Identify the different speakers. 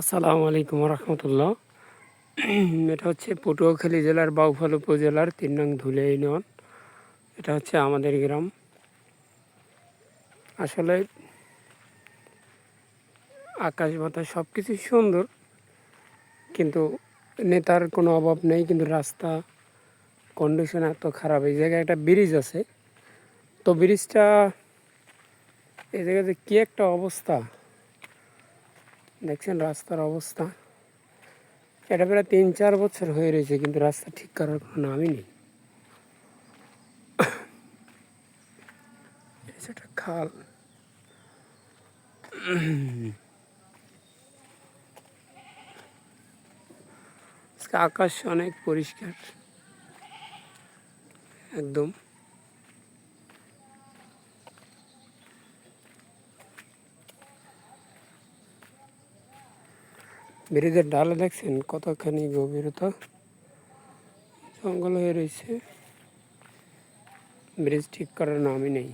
Speaker 1: আসসালামু আলাইকুম রহমতুল্লাহ এটা হচ্ছে পটুয়াখালী জেলার বাউফল উপজেলার তিন নং ধুলে ইউনিয়ন। এটা হচ্ছে আমাদের গ্রাম। আসলে আকাশ বাতাস সব কিছুই সুন্দর, কিন্তু নেতার কোনো অভাব নেই, কিন্তু রাস্তা কন্ডিশন এত খারাপ। এই জায়গায় একটা ব্রিজ আছে। তো ব্রিজটা এই জায়গাতে কী একটা অবস্থা। দেখছেন রাস্তার অবস্থা। এটা প্রায় তিন, চার বছর হয়ে রয়েছে, কিন্তু রাস্তা ঠিক করার কোনো নামই নেই। সেটা খাল। আকাশ অনেক পরিষ্কার। একদম। ব্রিজের ডালে দেখছেন? কতখানি গভীরতা? জঙ্গল হয়ে রয়েছে। ব্রিজ ঠিক করার নামই নেই।